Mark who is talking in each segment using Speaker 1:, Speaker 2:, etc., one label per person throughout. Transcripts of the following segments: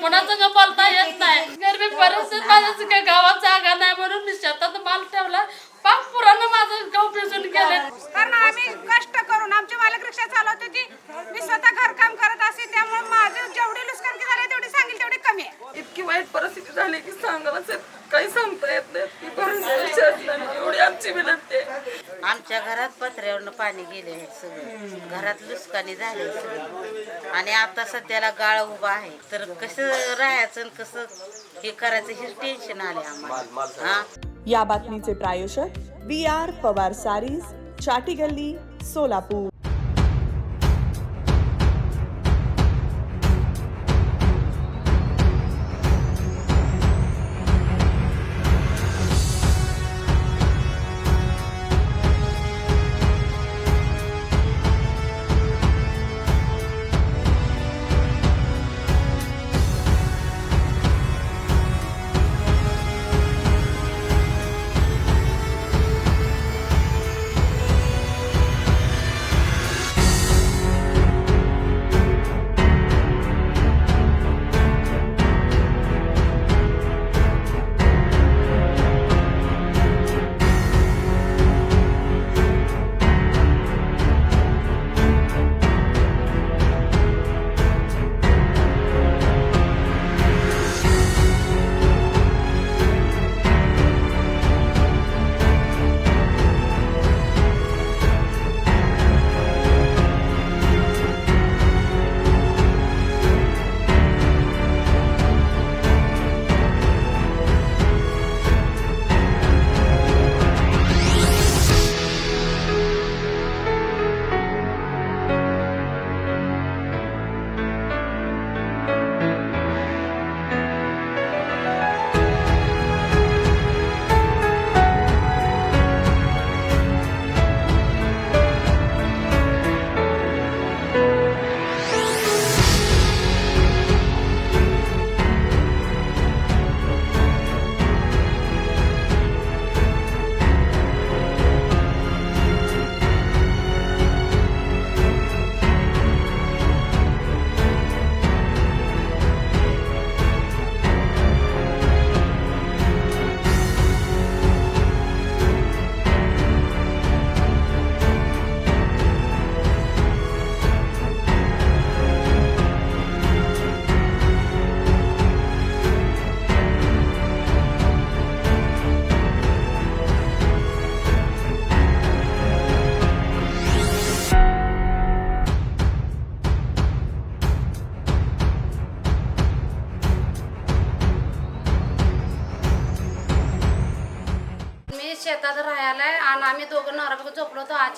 Speaker 1: कोणाचं बोलता येत नाही. गरबी परिस्थिती माझ्या गावात जागा नाही म्हणून मी शेतात माल ठेवला पाच पुरानं माझं गाव भिजून गेले
Speaker 2: कारण आम्ही कष्ट करून आमची मालक रिक्षा चालवते ती मी स्वतः घरकाम करत असे त्यामुळे माझं जेवढी लुस्कानकी झाली तेवढी सांगेल तेवढी कमी आहे
Speaker 3: इतकी वाईट परिस्थिती झाली की सांगायलाच येत- काही सांगता येत नाही ती भरून द्यायची असल्याने एवढी आमची विनंती आहे
Speaker 4: आमच्या घरात पत्र्यावरनं पाणी गेले आहे सगळं. घरात लुसकानी झाले सगळं. आणि आता सध्याला गाळ उभा आहे. तर कसं राहायचं आणि कसं हे करायचं हे टेन्शन आले आम्हाला. हा?
Speaker 5: या बातमीचे प्रायोजक बी आर पवार सारीज चाटी गल्ली सोलापूर.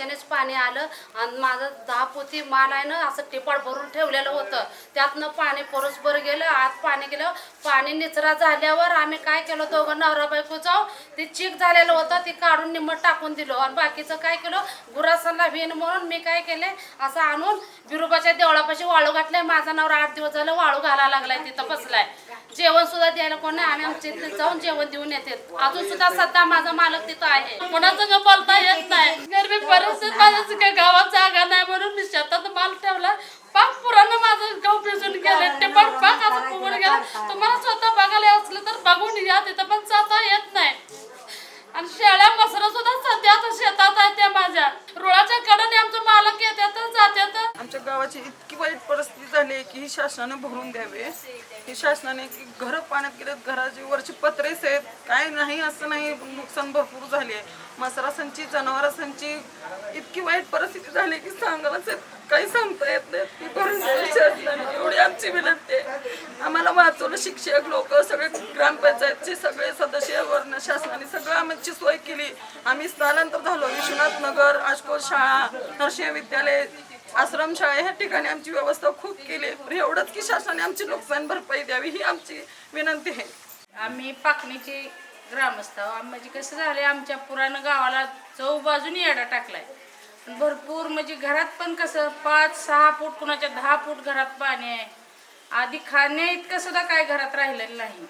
Speaker 1: झोपलो अचानक पाणी आलं. आणि माझं दहा पोती माल आहे ना असं टिपाळ भरून ठेवलेलं होतं. त्यातनं पाणी परसभर गेलं. आत पाणी गेलं. पाणी निचरा झाल्यावर आम्ही काय केलं? दोघं नवरा बायको जाऊ ते चीक झालेलं होतं. ते काढून निमट टाकून दिलं. आणि बाकीचं काय केलं? गुरासांना भिन म्हणून मी काय केले? असं आणून बिरुबाच्या देवळापाशी वाळू घातलाय. माझा नवरा आठ दिवस झालं वाळू घालायला लागलाय. तिथं बसलाय. जेवण सुद्धा द्यायला कोण नाही. आम्ही आमच्या इथे जाऊन जेवण देऊन येते. अजून सुद्धा सध्या माझा मालक तिथं आहे. कोणाचं बोलता येत नाही. गरबी परिस्थिती माझ्या काय गावात जागा नाही म्हणून मी शेतात माल ठेवला. पाक पुरानं माझं गाव भिजून गेले. ते पण पाक असं फुगून गेला. तुम्हाला स्वतः बघायला असलं तर बघून या. तिथं पण जाता येत नाही. आणि शेळ्या मसरं सुद्धा सध्या आता शेतात आहे त्या माझ्या. रुळाच्या कडेने आमचं मालक येतात जातात
Speaker 3: आमच्या गावाची इतकी वाईट परिस्थिती झाली आहे की ही शासनाने भरून द्यावे. ही शासनाने की घरं पाण्यात गेलेत घराची वरची पत्रेच आहेत काय नाही असं नाही नुकसान भरपूर झाले मसरासांची जनावरांची इतकी वाईट परिस्थिती झाली की सांगायलाच काही सांगता येत नाही. ती भरून एवढी आमची विनंती आहे. आम्हाला वाचवलं शिक्षक लोक सगळे ग्रामपंचायतचे सगळे सदस्य वर्ण शासनाने सगळं आमची सोय केली. आम्ही स्थलांतर झालो. विश्वनाथ नगर आशकोल शाळा नरसिंह विद्यालय आश्रमशाळा ह्या ठिकाणी आमची व्यवस्था खूप केली आहे. एवढंच की शासनाने आमची नुकसान भरपाई द्यावी ही आमची विनंती आहे.
Speaker 1: आम्ही पाकणीचे ग्रामस्थ आहोत. म्हणजे कसं झालं आमच्या पुराण गावाला चौबाजून येडा टाकलाय. पण भरपूर म्हणजे घरात पण कसं पाच सहा फूट कुणाच्या दहा फूट घरात पाणी आहे. आधी खाण्या इतकं सुद्धा काय घरात राहिलेलं नाही.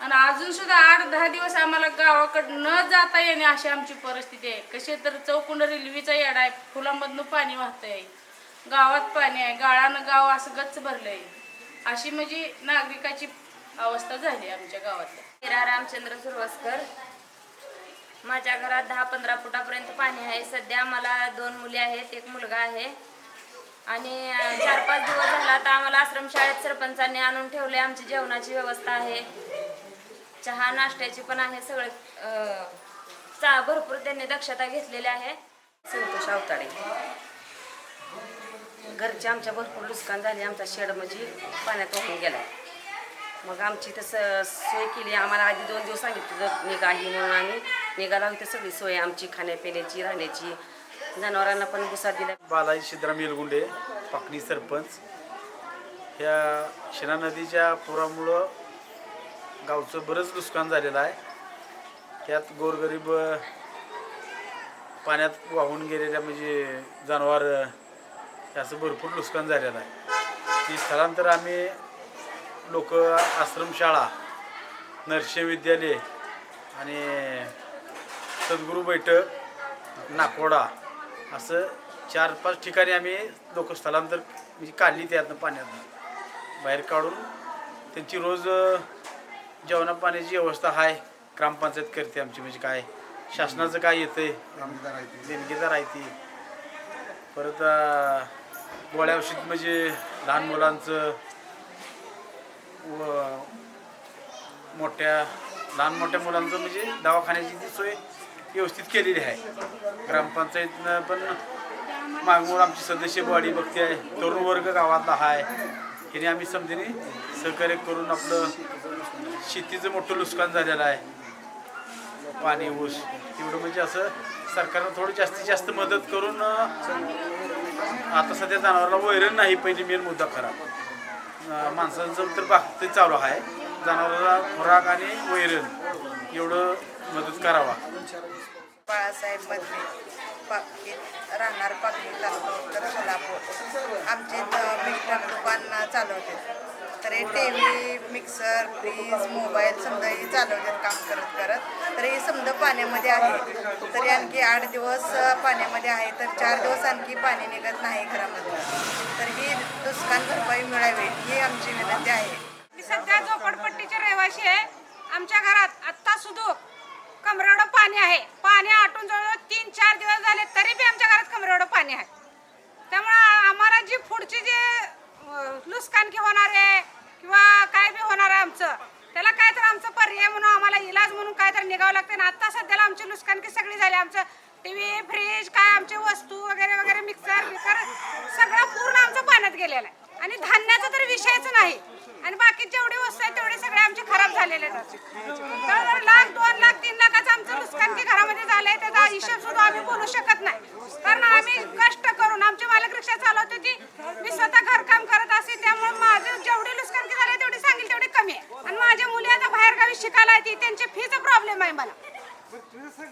Speaker 1: आणि अजून सुद्धा आठ दहा दिवस आम्हाला गावाकडं न जाता येणे अशी आमची परिस्थिती आहे. कशी तर चौकुंड रेल्वेचा येडा आहे. फुलामधनं पाणी वाहतंय. गावात पाणी आहे गाळानं गाव असं गच्च भरलंय.
Speaker 6: अशी म्हणजे नागरिकाची अवस्था झाली आमच्या गावातल्या
Speaker 7: मीरा रामचंद्र सुरवसकर. माझ्या घरात दहा पंधरा फुटापर्यंत पाणी आहे. सध्या मला दोन मुली आहेत एक मुलगा आहे. आणि चार पाच दिवस झाला तर आम्हाला आश्रमशाळेत सरपंचांनी आणून ठेवले आमची जेवणाची व्यवस्था आहे. चहा नाश्त्याची पण आहे सगळं. चा भरपूर त्यांनी दक्षता घेतलेली आहे.
Speaker 8: संतोष अवताडे घरचे आमच्या भरपूर नुकसान झाली आमचा शेड म्हणजे पाण्यात वाहून गेला. मग आमची तसं सोय केली आम्हाला आधी दोन दिवस सांगितलं होतं निघा ही म्हणून आम्ही निघाला होती सगळी सोय आमची खाण्यापिण्याची राहण्याची. जनावरांना पण भुसा दिला.
Speaker 9: बालाजी सिद्धराम येलगुंडे पाकणी सरपंच. ह्या शिना नदीच्या पुरामुळं गावचं बरंच नुकसान झालेलं आहे. त्यात गोरगरीब पाण्यात वाहून गेलेल्या म्हणजे जनावर असं भरपूर नुकसान झालेलं आहे. ती स्थलांतर आम्ही लोक आश्रमशाळा नरसिंह विद्यालय आणि सद्गुरू बैठक नाकोडा असं चार पाच ठिकाणी आम्ही लोक स्थलांतर म्हणजे काढली त्यातनं पाण्यातनं. बाहेर काढून त्यांची रोज जेवणा पाण्याची व्यवस्था आहे ग्रामपंचायत करते आमची म्हणजे काय? शासनाचं काय येतंय? देणगीदार आहे ती. परत गोळ्या औषध म्हणजे लहान मुलांचं व मोठ्या लहान मोठ्या मुलांचं म्हणजे दवाखान्याची सोय व्यवस्थित केलेली आहे. ग्रामपंचायतनं पण मागमोर आमची सदस्य बॉडी बघते आहे. तरुण वर्ग गावातला आहे. हिने आम्ही समजेने सहकार्य करून आपलं शेतीचं मोठं नुकसान झालेलं आहे. पाणी ऊस एवढं म्हणजे असं सरकारनं थोडं जास्तीत जास्त मदत करून आता सध्या जनावराला वैरण नाही पहिले मेन मुद्दा खरा. माणसांचं तर बाकी चालू आहे. जनावराला खुराक आणि वैरण एवढं मदत करावा.
Speaker 10: बाळासाहेब मधले राहणार पाकणी तालुका उत्तर सोलापूर. आमचे इथं मिस्टर दुकान चालवते. तर हे T V mixer fridge mobile समजा हे चालवतात काम करत करत. तर हे समजा पाण्यामध्ये आहे. तरी आणखी आठ दिवस पाण्यामध्ये आहे. तर चार दिवस आणखी पाणी निघत नाही घरामध्ये. तर ही नुकसान भरपाई मिळावी ही आमची विनंती आहे.
Speaker 2: मी सध्या झोपडपट्टीचे रहिवासी आहे. आमच्या घरात आत्ता सुद्धा कमरेवडं पाणी आहे. पाणी आटून जवळजवळ तीन चार दिवस झाले तरी बी आमच्या घरात कमरेवडं पाणी आहे. त्यामुळं आम्हाला जी पुढची जे नुकसान होणार आहे किंवा काय बी होणार आहे आमचं. त्याला काय तर आमचं पर्याय म्हणून आम्हाला इलाज म्हणून काय तर निघावं लागतं. आणि आत्ता सध्याला आमची नुकसानकी सगळी झाली. आमचं टी व्ही फ्रीज काय आमची वस्तू वगैरे वगैरे मिक्सर बिक्सर सगळं पूर्ण आमचं पाण्यात गेलेलं आहे. आणि धान्याचा तर विषयच नाही. आणि बाकी जेवढे वस्तू आहेत तेवढे सगळे आमचे खराब झालेले आहेत. जवळजवळ लाख दोन लाख तीन लाखाचं आमचं नुकसान की घरामध्ये झालंय त्याचा हिशोब सुद्धा आम्ही बोलू शकत नाही. कारण आम्ही कष्ट करून आमची मालक रिक्षा चालवते ती मी स्वतः घरकाम करत असे त्यामुळे माझं जेवढी नुकसान की झाले तेवढी सांगेल तेवढी कमी आहे. आणि माझ्या मुली आता बाहेरगावी शिकायला येते त्यांची फीचा प्रॉब्लेम आहे मला.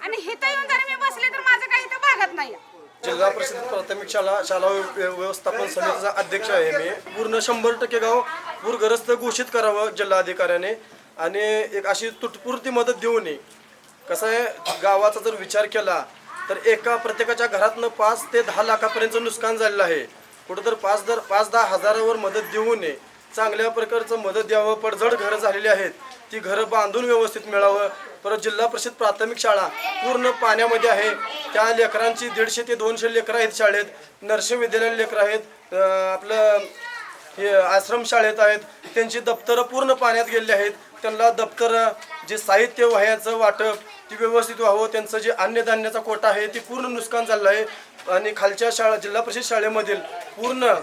Speaker 2: आणि इथं येऊन जर मी बसले तर माझं काही इथं भागत नाही
Speaker 11: जिल्हा परिषद प्राथमिक शाळा शाळा व्य- व्यवस्थापन समितीचा अध्यक्ष आहे मी. पूर्ण शंभर टक्के गाव पूरग्रस्त घोषित करावं जिल्हाधिकाऱ्याने. आणि एक अशी तुटपुरती मदत देऊ नये कसं आहे गावाचा जर विचार केला तर एका प्रत्येकाच्या घरातनं पाच ते दहा लाखापर्यंत नुकसान झालेलं आहे. कुठं तर पाच दर पाच दहा हजारावर मदत देऊ नये चांगल्या प्रकारचं मदत द्यावं पडझड घरं झालेली आहेत. ती घरं बांधून व्यवस्थित मिळावं. परत जिल्हा परिषद प्राथमिक शाळा पूर्ण पाण्यामध्ये आहे. त्या लेकरांची दीडशे ते दोनशे लेकरं आहेत शाळेत. नर्सिंग विद्यालय लेकरं आहेत. आपलं हे आश्रम शाळेत आहेत. त्यांची दप्तरं पूर्ण पाण्यात गेलेली आहेत. त्यांना दप्तरं जे साहित्य वह्याचं वाटप ती व्यवस्थित व्हावं. त्यांचं जे अन्नधान्याचा कोटा आहे ती पूर्ण नुकसान झालं आहे. आणि खालच्या शाळा जिल्हा परिषद शाळेमधील पूर्ण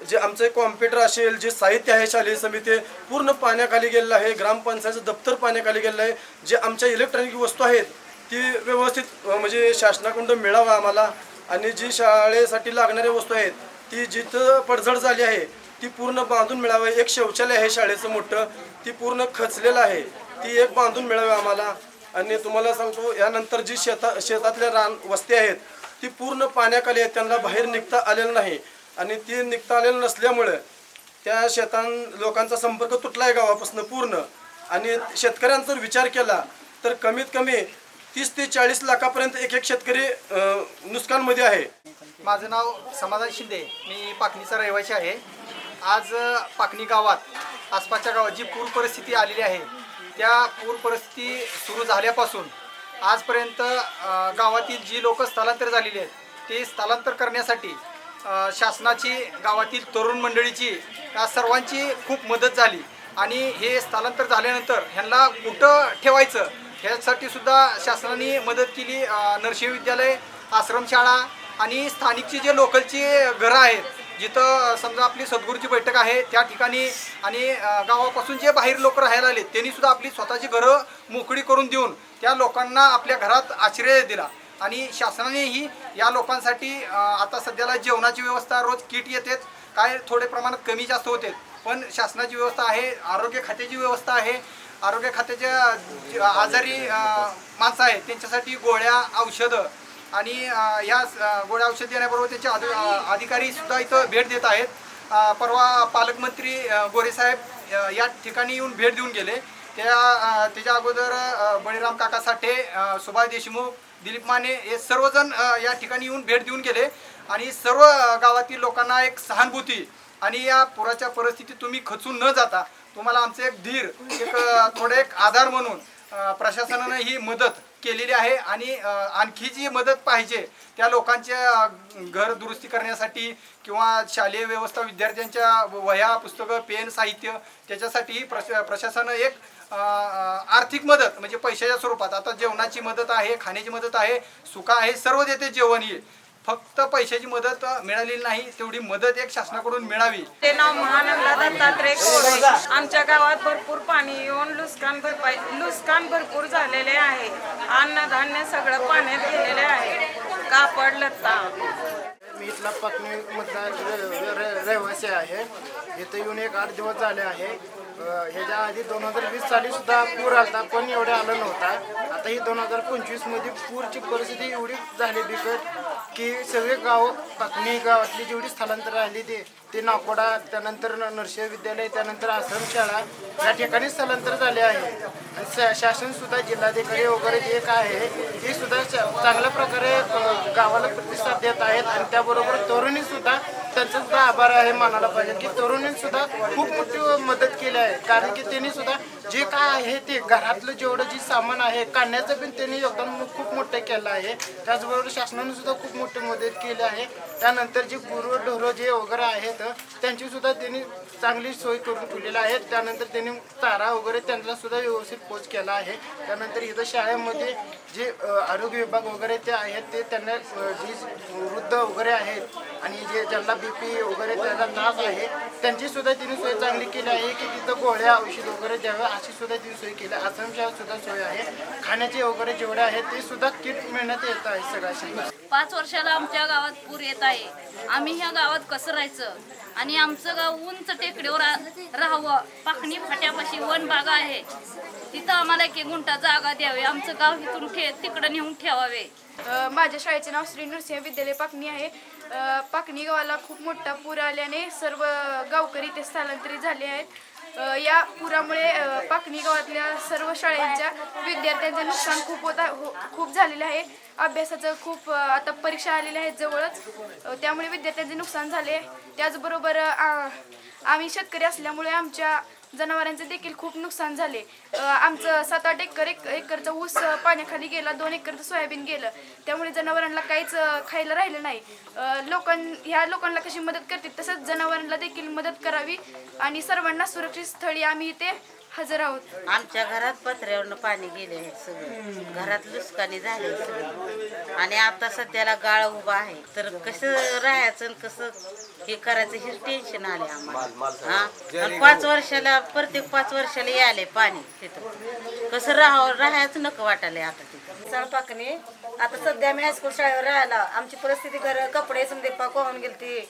Speaker 11: जे आमचं कॉम्प्युटर असेल जे साहित्य आहे शालेय समिती पूर्ण पाण्याखाली गेलेलं आहे ग्रामपंचायतचं दप्तर पाण्याखाली गेलेलं आहे. जे आमच्या इलेक्ट्रॉनिक वस्तू आहेत ती व्यवस्थित म्हणजे शासनाकडून मिळावं आम्हाला. आणि जी शाळेसाठी लागणाऱ्या वस्तू आहेत ती जिथं पडझड झाली आहे ती पूर्ण बांधून मिळावं. एक शौचालय आहे शाळेचं मोठं ती पूर्ण खचलेलं आहे. ती एक बांधून मिळावी आम्हाला. आणि तुम्हाला सांगतो यानंतर जी शेता शेतातल्या रान वस्ती आहेत ती पूर्ण पाण्याखाली आहेत त्यांना बाहेर निघता आलेलं नाही. आणि ती निघता आलेलं नसल्यामुळं त्या शेतां लोकांचा संपर्क तुटला आहे गावापासून पूर्ण. आणि शेतकऱ्यांचा जर विचार केला तर कमीत कमी तीस ते चाळीस लाखापर्यंत एक एक शेतकरी नुकसानमध्ये आहे.
Speaker 12: माझं नाव समाधान शिंदे. मी पाकणीचा रहिवासी आहे. आज पाकणी गावात आसपासच्या गावात जी पूर परिस्थिती आलेली आहे त्या पूर परिस्थिती सुरू झाल्यापासून आजपर्यंत गावातील जी लोक स्थलांतर झालेली आहेत ते स्थलांतर करण्यासाठी शासनाची गावातील तरुण मंडळीची या सर्वांची खूप मदत झाली. आणि हे स्थलांतर झाल्यानंतर ह्यांना कुठं ठेवायचं? ह्यासाठी सुद्धा शासनाने मदत केली. नरसिंह विद्यालय आश्रमशाळा आणि स्थानिकची जे लोकलची घरं आहेत जिथं समजा आपली सद्गुरूची बैठक आहे त्या ठिकाणी आणि गावापासून जे बाहेर लोक राहायला आले त्यांनी सुद्धा आपली स्वतःची घरं मोकळी करून देऊन त्या लोकांना आपल्या घरात आश्रय दिला. आणि शासनानेही या लोकांसाठी आता सध्याला जेवणाची व्यवस्था रोज किट येतात. काय थोडे प्रमाणात कमी जास्त होते पण शासनाची व्यवस्था आहे आरोग्य खात्याची व्यवस्था आहे. आरोग्य खात्याच्या आजारी माणसं आहेत त्यांच्यासाठी गोळ्या औषधं आणि या गोळ्या औषध देण्याबरोबर त्यांचे अधिकारी सुद्धा इथं भेट देत आहेत. परवा पालकमंत्री गोरेसाहेब या ठिकाणी येऊन भेट देऊन गेले. त्या त्याच्या अगोदर बळीराम काका साठे सुभाष देशमुख दिलीप माने हे सर्वजण या ठिकाणी येऊन भेट देऊन गेले. आणि सर्व गावातील लोकांना एक सहानुभूती आणि या पुराच्या परिस्थितीत तुम्ही खचून न जाता तुम्हाला आमचे एक धीर एक थोडे एक आधार म्हणून प्रशासनानं ही मदत केलेली आहे आणि आणखी जी मदत पाहिजे त्या लोकांच्या घर दुरुस्ती करण्यासाठी किंवा शालेय व्यवस्था विद्यार्थ्यांच्या वह्या पुस्तकं पेन साहित्य त्याच्यासाठी प्रश प्रशासन एक आर्थिक मदत म्हणजे पैशाच्या स्वरूपात. आता जेवणाची मदत आहे खाण्याची मदत आहे सुका आहे सर्व देते जेवण हे फक्त पैशाची मदत मिळालेली नाही तेवढी मदत एक शासनाकडून मिळावी.
Speaker 2: ते नाव महानंदा दत्तात्रय कोरे. आमच्या गावात भरपूर पाणी येऊन लुस्कान भरपाई लुस्कान भरपूर झालेले आहे. अन्नधान्य सगळं पाण्यात गेलेले आहे. कापड लत्ता.
Speaker 13: मी इथला पत्नी मधला र- र- रहिवासी आहे. इथं येऊन एक आठ दिवस झाले आहे. ह्याच्या आधी दोन हजार वीस साली सुद्धा पूर आला पण एवढे आलं नव्हता. आता ही दोन हजार पंचवीसमध्ये पूरची परिस्थिती एवढी झाली बिकट की सगळे गाव पाकणी गावातली जेवढी स्थलांतर राहिली ते ते नाकोडा त्यानंतर न- नरसिंह विद्यालय त्यानंतर आश्रमशाळा या ठिकाणी स्थलांतर झाले आहे. शा- शासन सुद्धा जिल्हाधिकारी वगैरे जे काय आहे ते सुद्धा चांगल्या प्रकारे गावाला प्रतिसाद देत आहेत आणि त्याबरोबर तरुणी सुद्धा त्यांचा सुद्धा आभार आहे मानायला पाहिजे. की तरुणी सुद्धा खूप मोठी मदत केली आहे. कारण की त्यांनी सुद्धा जे काय आहे ते घरातलं जेवढं जे सामान आहे काढण्याचं पण त्यांनी योगदान खूप मोठं केलं आहे. त्याचबरोबर शासनाने सुद्धा खूप मोठी मदत केली आहे. त्यानंतर जे गुरु ढोरं जे वगैरे आहेत त्यांची सुद्धा त्यांनी चांगली सोय करून ठेवलेली आहे. त्यानंतर त्यांनी चारा वगैरे त्यांना सुद्धा व्यवस्थित पोच केला आहे. त्यानंतर इथं शाळेमध्ये जे आरोग्य विभाग वगैरे ते आहेत ते त्यांना जी वृद्ध वगैरे आहेत आणि जे ज्यांना बी पी वगैरे त्यांना त्रास आहे त्यांची सुद्धा त्यांनी सोय चांगली केली आहे की तिथं गोळ्या औषध वगैरे द्याव्या अशी सुद्धा त्यांनी सोय केली आहे. आश्रमशाळा सुद्धा सोय आहे. खाण्याचे वगैरे जेवढे आहेत ते सुद्धा किट मिळण्यात येत आहे सगळ्या
Speaker 14: पाच वर्षाला आमच्या गावात पूर येत आहे. आम्ही ह्या गावात कसं राहायचं? आणि आमचं गाव उंच टेकडीवर राहावं. पाखणी फाट्यापाशी वन बागा आहे. तिथं आम्हाला एक गुंठा जागा द्यावी. आमचं गाव इथून ठे तिकडं नेऊन ठेवावे.
Speaker 15: माझ्या शाळेचे नाव श्री नरसिंह विद्यालय पाकणी आहे. पाकणी गावाला खूप मोठा पूर आल्याने सर्व गावकरी ते स्थलांतरित झाले आहेत. या पुरामुळे पाकणी गावातल्या सर्व शाळेच्या विद्यार्थ्यांचे नुकसान खूप होत हो- खूप झालेले आहे. अभ्यासाचं खूप आता परीक्षा आलेल्या आहेत जवळच. त्यामुळे विद्यार्थ्यांचे नुकसान झाले. त्याचबरोबर आम्ही शेतकरी असल्यामुळे आमच्या जनावरांचे देखील खूप नुकसान झाले. आमचं सात आठ एकर एक एकरचा ऊस पाण्याखाली गेला दोन एकरचं सोयाबीन गेलं. त्यामुळे जनावरांना काहीच खायला राहिलं नाही. लोकां ह्या लोकांना कशी मदत करतील? तसंच जनावरांना देखील मदत करावी आणि सर्वांना सुरक्षित स्थळी आम्ही इथे हजर आहोत.
Speaker 4: आमच्या घरात पत्र्यावरनं पाणी गेले आहे सगळं. घरात लुसकानी झाले सगळं. आणि आता सध्याला गाळ उभा आहे. तर कसं राहायचं आणि कसं हे करायचं हे टेन्शन आले आम्हाला. हा? आणि पाच वर्षाला प्रत्येक पाच वर्षाला यायले पाणी तिथं. कसं राहावं राहायचं नको वाटायला आता तिथं.
Speaker 16: सळपाकने आता सध्या मी हायस्कूल शाळेवर राहायला. आमची परिस्थिती घर कपडे समजे पाक वाहून गेलती.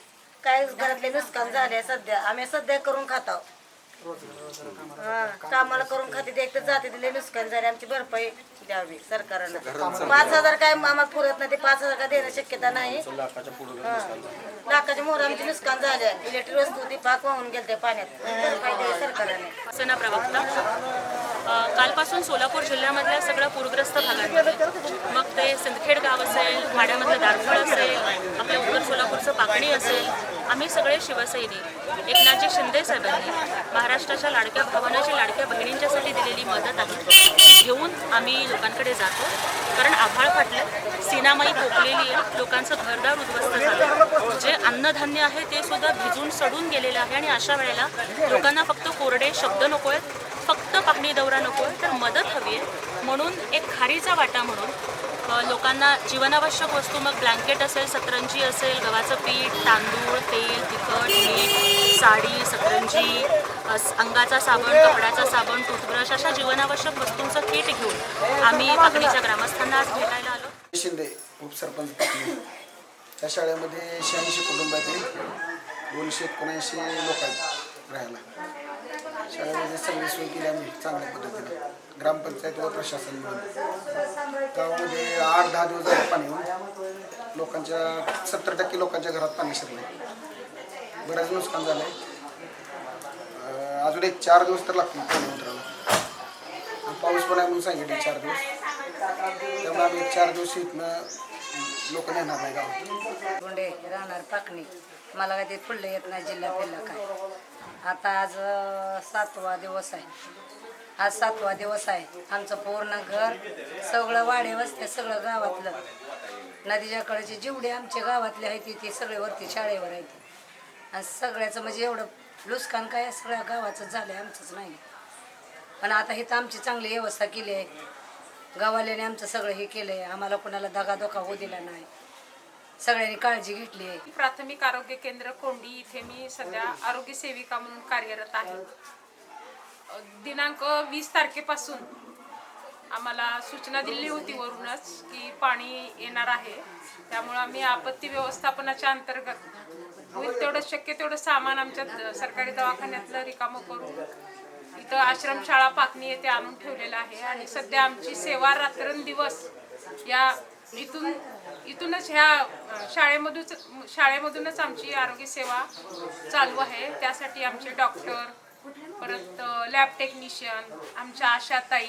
Speaker 16: काय घरातले नुकसान झाले सध्या. आम्ही सध्या करून खातो हा, कामाला करून खाते ते एक तर जाते दिले नुकसान झाले आमची भरपाई द्यावी सरकारनं. पाच हजार काय आम्हाला पुरत नाही ते पाच हजार काय देणं शक्यता नाही. हा. लाखाच्या मोहर आमची नुकसान झाले. इलेक्ट्रिक वस्तू ती पाक वाहून गेलते पाण्यात. भरपाई द्यावी सरकारने.
Speaker 6: सना प्रवक्ता.
Speaker 17: कालपासून सोलापूर जिल्ह्यामधल्या सगळ्या पूरग्रस्त भागांमध्ये मग ते सिंदखेड गाव असेल माड्यामधलं दारफळ असेल आपल्या उत्तर सोलापूरचं पाकणी असेल आम्ही सगळे शिवसैनिक. एकनाथजी शिंदे साहेबांनी महाराष्ट्राच्या लाडक्या भावानाच्या लाडक्या बहिणींच्यासाठी दिलेली मदत आहे. घेऊन आम्ही लोकांकडे जातो. कारण आभाळ फाटलं सिनामाई पोकलेली आहे लोकांचं घरदार उद्ध्वस्त झालं. जे अन्नधान्य आहे ते सुद्धा भिजून सडून गेलेलं आहे आणि अशा वेळेला लोकांना फक्त कोरडे शब्द नको आहेत फक्त पाहणी दौरा नको आहे तर मदत हवी आहे. म्हणून एक खारीचा वाटा म्हणून लोकांना जीवनावश्यक वस्तू मग ब्लँकेट असेल सतरंजी असेल गव्हाचं पीठ तांदूळ तेल तिखट मीठ साडी सतरंजी अंगाचा साबण कपड्याचा साबण टूथब्रश अशा जीवनावश्यक वस्तूंचं किट घेऊन आम्ही पाकणीच्या ग्रामस्थांना आज भेटायला आलो.
Speaker 18: शिंदे उपसरपंच त्या शाळेमध्ये शहाऐंशी कुटुंबातील दोनशे एकोणऐंशी लोक आहेत राहायला. शाळेमध्ये सगळी सोय केली आम्ही चांगल्या पद्धतीने. ग्रामपंचायत व प्रशासन मिळून गावामध्ये आठ दहा दिवस झाले पाणी लोकांच्या सत्तर टक्के लोकांच्या घरात पाणी शिरलं बरंच नुकसान झालं आहे अजून एक चार दिवस तर लागतील पाणी उतरायला पाऊस पण आहे म्हणून सांगितले चार दिवस. त्यामुळे आम्ही एक चार दिवस इथनं लोक नेणार नाही गावात.
Speaker 16: राहणार पाकणी. मला काय ते फुडलं येत नाही जिल्हा फिरला काय. आता आज सातवा दिवस आहे. आज सातवा दिवस आहे. आमचं पूर्ण घर सगळं वाडे वस्ते सगळं गावातलं. नदीच्याकडचे जेवढे आमच्या गावातले आहेत ते सगळे वरती शाळेवर आहेत. आणि सगळ्याचं म्हणजे एवढं नुकसान काय सगळ्या गावाचं झालं आहे आमचंच नाही. पण आता इथं आमची चांगली व्यवस्था केली आहे. गावाल्याने आमचं सगळं हे केलं आहे आम्हाला कोणाला दगाधोका होऊ दिला नाही. सगळ्यांनी काळजी घेतली आहे.
Speaker 19: प्राथमिक आरोग्य केंद्र कोंडी इथे मी सध्या आरोग्य सेविका म्हणून कार्यरत आहे. दिनांक वीस तारखेपासून आम्हाला सूचना दिली होती वरूनच की पाणी येणार आहे. त्यामुळे आम्ही आपत्ती व्यवस्थापनाच्या अंतर्गत होईल तेवढं शक्य तेवढं सामान आमच्या सरकारी दवाखान्यातलं रिकामं करून इथं आश्रमशाळा पाकणी येथे आणून ठेवलेलं आहे आणि सध्या आमची सेवा रात्रंदिवस या इथून इथूनच ह्या शाळेमधूनच शाळेमधूनच आमची आरोग्य सेवा चालू आहे. त्यासाठी आमचे डॉक्टर परत लॅब टेक्निशियन आमच्या आशाताई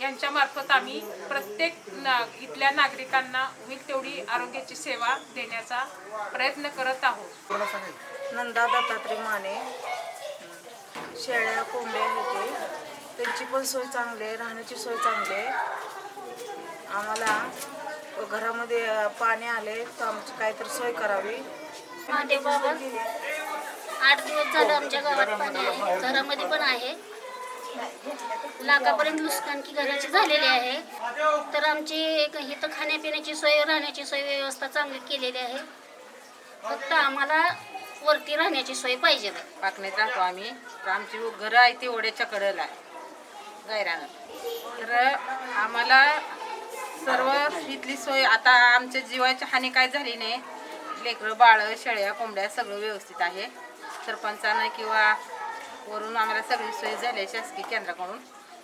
Speaker 19: यांच्यामार्फत आम्ही प्रत्येक ना इथल्या नागरिकांना होईल तेवढी आरोग्याची सेवा देण्याचा प्रयत्न करत आहोत.
Speaker 20: नंदा दत्तात्रय माने शेळ्या कोंबड्या आहेत ते त्यांची पण सोय चांगली आहे राहण्याची सोय चांगली आहे. आम्हाला घरामध्ये पाणी आले तर आमची काहीतरी सोय करावी.
Speaker 21: आठ दिवस झालं आमच्या गावात पाणी आहे. घरामध्ये पण आहे. लाखापर्यंत नुकसान की घराची झालेली आहे. तर आमची एक इथं खाण्यापिण्याची सोय राहण्याची सोय व्यवस्था चांगली केलेली आहे. फक्त आम्हाला वरती राहण्याची सोय पाहिजे
Speaker 8: पाकणीत राहतो आम्ही. तर आमची घरं आहे ती ओढ्याच्या कडेला आहे. गायरानं तर आम्हाला सर्व इथली सोय आता आमच्या जीवाची हानी काय झाली नाही. लेकरं बाळं शेळ्या कोंबड्या सगळं व्यवस्थित आहे. सरपंचानं किंवा वरून आम्हाला सगळी सोय झाली आहे शासकीय केंद्राकडून.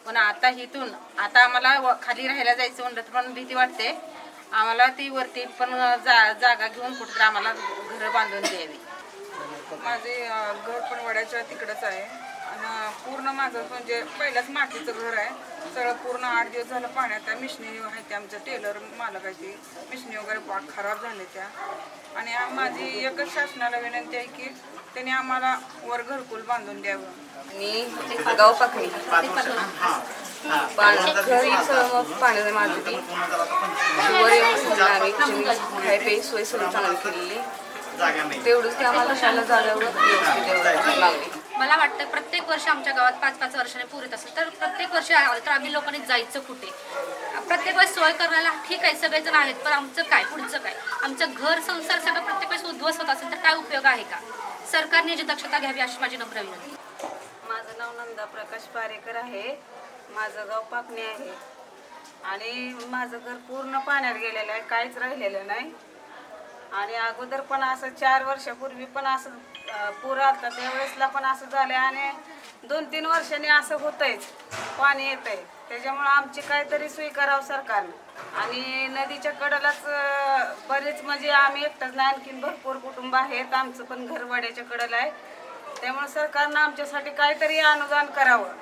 Speaker 8: पण आता इथून आता आम्हाला व- खाली राहायला जायचं म्हणलं तर पण भीती वाटते. आम्हाला ती वरती पण जा जागा घेऊन कुठं आम्हाला घरं बांधून द्यावी.
Speaker 22: माझे घर पण वड्याच्या तिकडंच आहे. आणि पूर्ण माझं म्हणजे पहिल्याच मातीचं घर आहे. सगळं पूर्ण आठ दिवस झालं पाण्यात आहे मिशनी आहे त्या आमच्या टेलर मालकाची मिशनी वगैरे पाक खराब झाले त्या. आणि माझी एकच शासनाला विनंती आहे की त्यांनी आम्हाला वर घरकुल बांधून द्यावं.
Speaker 1: मी गाव पाकळी. पाणी घरी सगळं पाणी माझं ती. वर येऊन आम्ही सोय सगळी चांगली केलेली तेवढंच की आम्हाला शाळा लागली
Speaker 9: मला वाटतं प्रत्येक वर्षी आमच्या गावात पाच पाच वर्षाने पूर येत असेल. तर प्रत्येक वर्षी आलं तर आम्ही लोकांनी जायचं कुठे? प्रत्येक वेळेस सोय करायला ठीक आहे सगळेजण आहेत पण आमचं काय? पुढचं काय? आमचं घर संसार सगळं प्रत्येक वेळेस उद्ध्वस्त होत असेल तर काय उपयोग आहे का? सरकारने जी दक्षता घ्यावी अशी माझी नम्र विनंती.
Speaker 20: माझं नाव नंदा प्रकाश पारेकर आहे. माझं गाव पाकणे आहे. आणि माझं घर पूर्ण पाण्यात गेलेलं आहे काहीच राहिलेलं नाही. आणि अगोदर पण असं चार वर्षापूर्वी पण असं पूर आलता त्यावेळेसला पण असं झालं आणि दोन तीन वर्षांनी असं होतंयच पाणी येतंय. त्याच्यामुळं आमची काहीतरी सोय करावं सरकारनं. आणि नदीच्या कडेलाच बरेच म्हणजे आम्ही एकटंच नाही आणखीन भरपूर कुटुंब आहेत. आमचं पण घर वाड्याच्या कडेला आहे. त्यामुळे सरकारनं आमच्यासाठी काहीतरी अनुदान करावं.